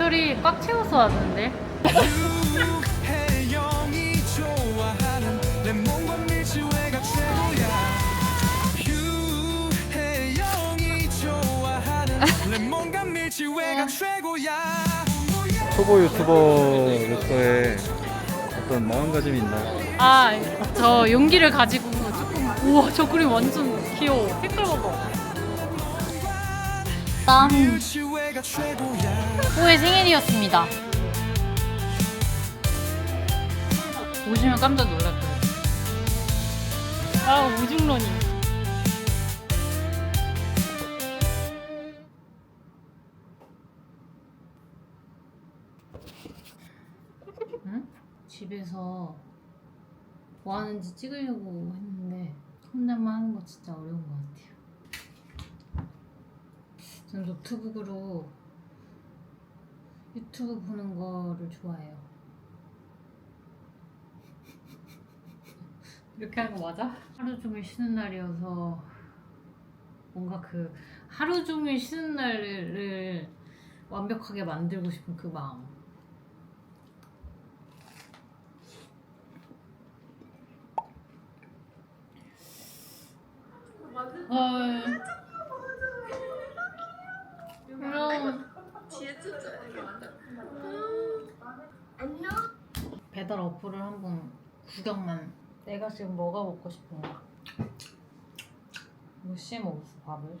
배터리 꽉 채워서 왔는데. 초보 유튜버로서의 어떤 마음가짐이 있나요? 아, 저 용기를 가지고 조금. 우와, 저 그림 완전 귀여워. 색깔 봐봐. 땀. 후의 생일이었습니다. 오시면 깜짝 놀랄 거예요. 아. 응? 집에서 뭐 하는지 찍으려고 했는데 혼자만 하는 거 진짜 어려운 것 같아요. 전 노트북으로 유튜브 보는 거를 좋아해요. 이렇게 하는 거 맞아? 하루 종일 쉬는 날이어서 뭔가 그 하루 종일 쉬는 날을 완벽하게 만들고 싶은 그 마음. 헐. 배달 어플을 한번 구경만 내가 지금 뭐가 먹고 싶은가 몇 시에 먹었어 밥을?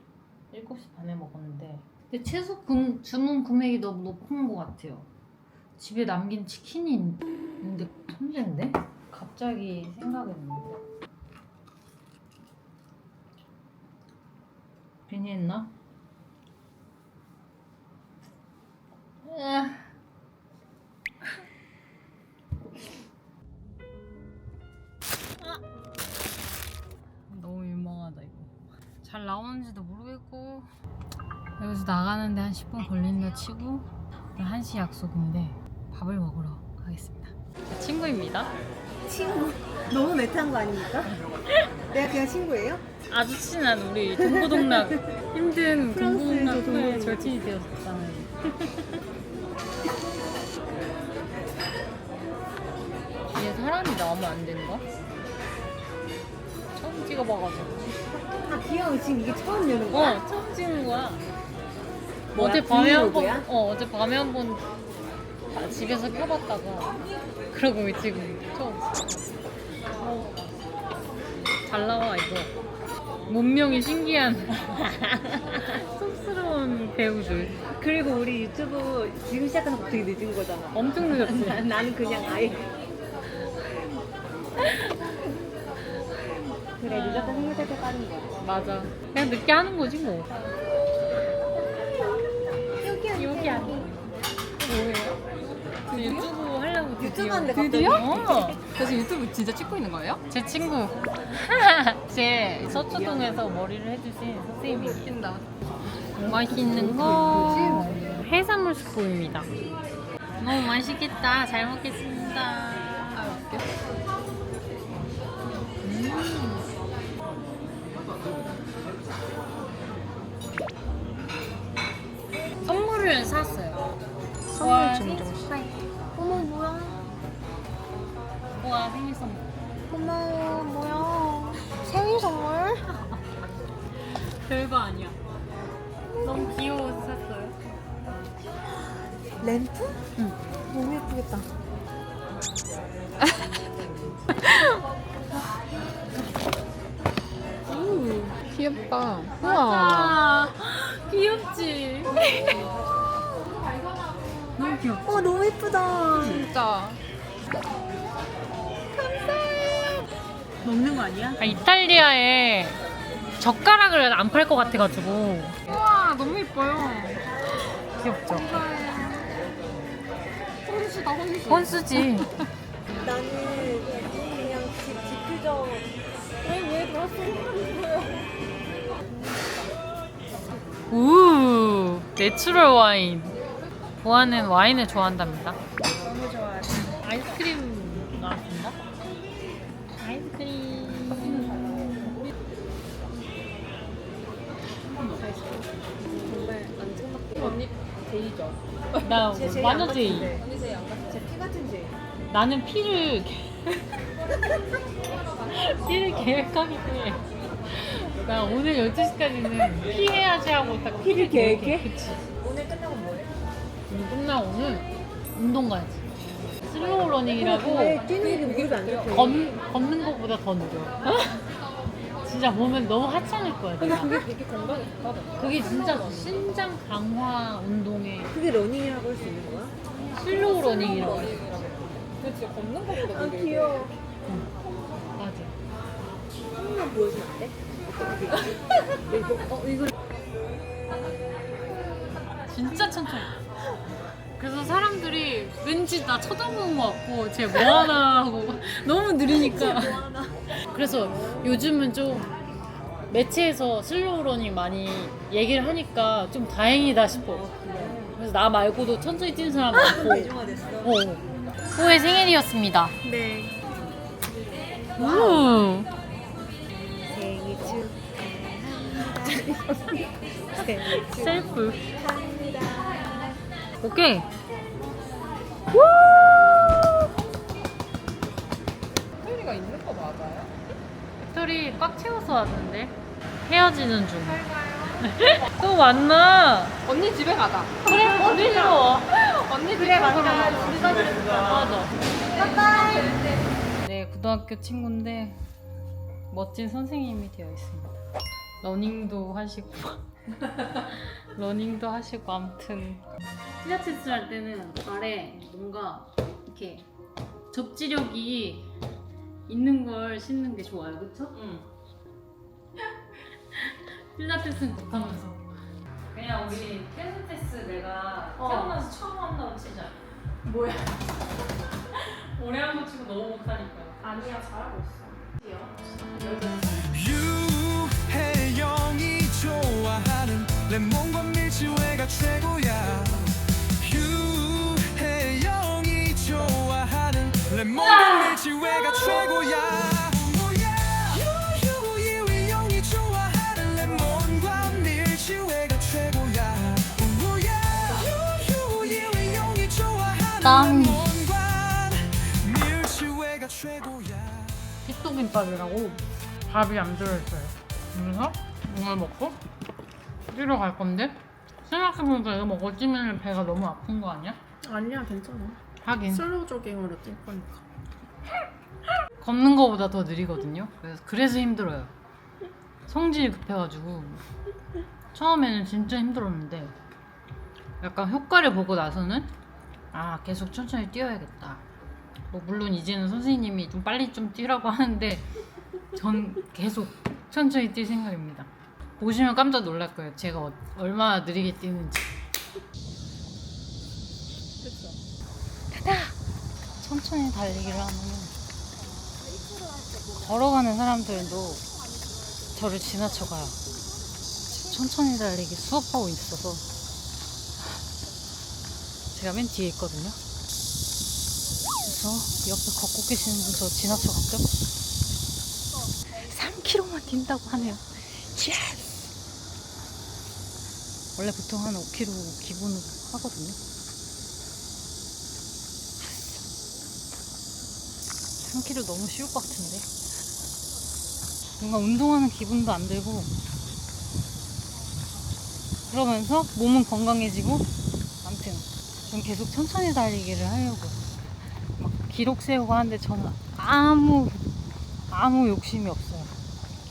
7시 반에 먹었는데 근데 채소 금, 주문 금액이 너무 높은 것 같아요 집에 남긴 치킨이 있- 있는데 천재인데? 갑자기 생각했는데 괜히 했나? 으아. 나오는지도 모르겠고 여기서 나가는데 한 10분 걸린다 치고 1시 약속인데 밥을 먹으러 가겠습니다 친구입니다 친구 너무 메타한 거 아닙니까? 내가 그냥 친구예요? 아주 친한 우리 동고동락 힘든 동고동락의 동고동락. 절친이 되었다는 뒤에 사람이 나오면 안 되는 거야? 처음 찍어봐가지고 아 귀여워 지금 이게 처음 여는 거야? 어 처음 찍는 거야. 뭐야, 어제 밤에 한 번 브이로그야? 어 어제 밤에 한 번 집에서 켜봤다가 그러고 지금 처음. 잘 나와 이거. 문명이 신기한 쑥스러운 배우들. 그리고 우리 유튜브 지금 시작하는 거 되게 늦은 거잖아. 엄청 늦었지. 나- 나는 그냥 아예 그래 늦었다 생각할 때 빠른 거야 맞아 그냥 늦게 하는 거지 뭐 여기 앉아 여기 앉아. 뭐예요? 그 유튜브 하려고 드디어 유튜브 하는데 갑자기? 드디어? 어. 그래서 유튜브 진짜 찍고 있는 거예요? 제 친구 제 서초동에서 머리를 해주신 선생님이 찐다. 맛있는 거 해산물 스프입니다 너무 맛있겠다 잘 먹겠습니다 램프? 응 너무 예쁘겠다 귀엽다. 우와. 아 귀엽지 너무 귀엽지 어 너무 예쁘다 진짜. 먹는 거 아니야? 아, 이탈리아에 젓가락을 안 팔 것 같아가지고 우와, 너무 예뻐요. 귀엽죠 혼수다, 혼수. 혼수지 나는 그냥 집 지크적 왜왜 그랬어? 우 내추럴 와인 보아는 와인을 좋아한답니다 나 제 완전 안 제이. 같은데. 언니 제이 안 같아. 제피 같은 제이. 나는 피를 피를 계획하기 때문에 나 오늘 12시까지는 피해야지 하고 딱 피를 계획해? 그치 오늘 끝나고 뭐해? 오늘 끝나고는 운동 가야지 슬로우 러닝이라고 왜 뛰는 게 무릎이 안 좋대? 걷, 걷는 것보다 더 느려 진짜 보면 너무 하찮을 거야 내가 그게 되게 건강에 좋다던데. 그게 진짜 신장 강화 운동에 그게 러닝이라고 할 수 있는 거야? 슬로우 러닝이라고 해서 근데 진짜 걷는 것보다 아 귀여워. 맞아 한 번만 보여주면 안 돼? 이거 어 이거 진짜 천천히. 그래서 사람들이 왠지 나 쳐다보는 것 같고 쟤 뭐하나 하고 너무 느리니까. 하나. 그래서 요즘은 좀 매체에서 슬로우 러닝 많이 얘기를 하니까 좀 다행이다 싶어. 그래서 나 말고도 천천히 뛰는 사람 많고. 대중화됐어. 어. 호의 생일이었습니다. 네. 우. 생일 축하합니다. 생일 셀프. 오케이. 소리가 있는 거 맞아요? 배터리 꽉 채워서 왔는데 헤어지는 중. 또 만나. 언니 집에 가자. 그래 어디 싫어. 언니 집에 가자. 맞아. 네 고등학교 친구인데 멋진 선생님이 되어 있습니다. 러닝도 하시고 러닝도 하시고 아무튼 필라테스 할 때는 발에 뭔가 이렇게 접지력이 있는 걸 신는 게 좋아요, 그렇죠? 응. 필라테스는 못하면서 그냥 우리 필라테스 내가 태어나서 처음 한다고 치자. 뭐야? 오래 한 거 치고 너무 못하니까. 아니야 잘하고 있어. 유혜영이 좋아하는 레몬과 밀지웨가 최고야 최고야 유유유혜영이 좋아하는 레몬과 밀지웨가 최고야 좋아하는 최고야 피토김밥이라고 밥이 안 들어있어요. 그래서 이걸 먹고 뛰러 갈 건데 생각해보니까 이거 먹고 뛰면 배가 너무 아픈 거 아니야? 아니야 괜찮아. 하긴 슬로우 조깅으로 뛸 거니까. 걷는 거보다 더 느리거든요. 그래서 그래서 힘들어요. 성질이 급해가지고 처음에는 진짜 힘들었는데 약간 효과를 보고 나서는 아 계속 천천히 뛰어야겠다. 뭐 물론 이제는 선생님이 좀 빨리 좀 뛰라고 하는데 전 계속 천천히 뛸 생각입니다. 보시면 깜짝 놀랄 거예요. 제가 어- 얼마나 느리게 뛰는지. 타다! 천천히 달리기를 하면 걸어가는 사람들도 저를 지나쳐가요. 천천히 달리기 수업하고 있어서 제가 맨 뒤에 있거든요. 그래서 옆에 걷고 계시는 분 저 지나쳐갔죠? 3km만 뛴다고 하네요. 예스! 원래 보통 한 5km 기본으로 하거든요. 3km 너무 쉬울 것 같은데. 뭔가 운동하는 기분도 안 들고 그러면서 몸은 건강해지고 아무튼 전 계속 천천히 달리기를 하려고요. 막 기록 세우고 하는데 저는 아무 아무 욕심이 없어요.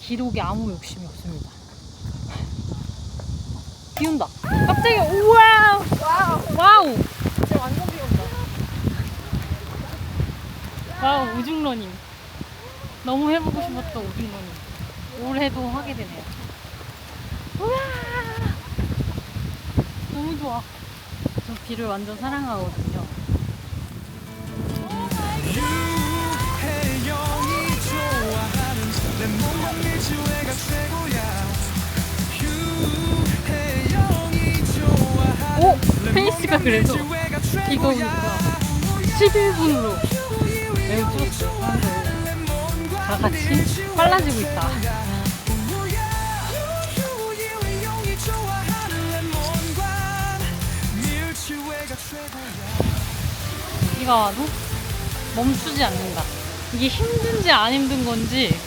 기록에 아무 욕심이 없습니다. 비 온다. 갑자기 우와! 와우! 와우! 진짜 완전 비 온다. 와우 우중러닝 너무 해보고 싶었던 우중러닝 올해도 하게 되네요. 우와! 너무 좋아. 저 비를 완전 사랑하거든요. 오! 페이스가 밀지웨가 이거 최고야 11분으로 매우 줄었어요 사람들 다 같이 빨라지고 있다 비가 와도 멈추지 않는다. 이게 힘든지 안 힘든 건지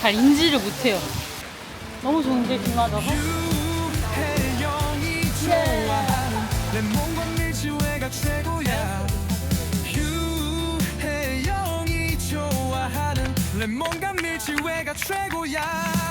잘 인지를 못해요. 너무 좋은데 비 맞아서? 유해영이 좋아하는 내 몸과 밀지회가 최고 내 몸과 밀지회가 최고야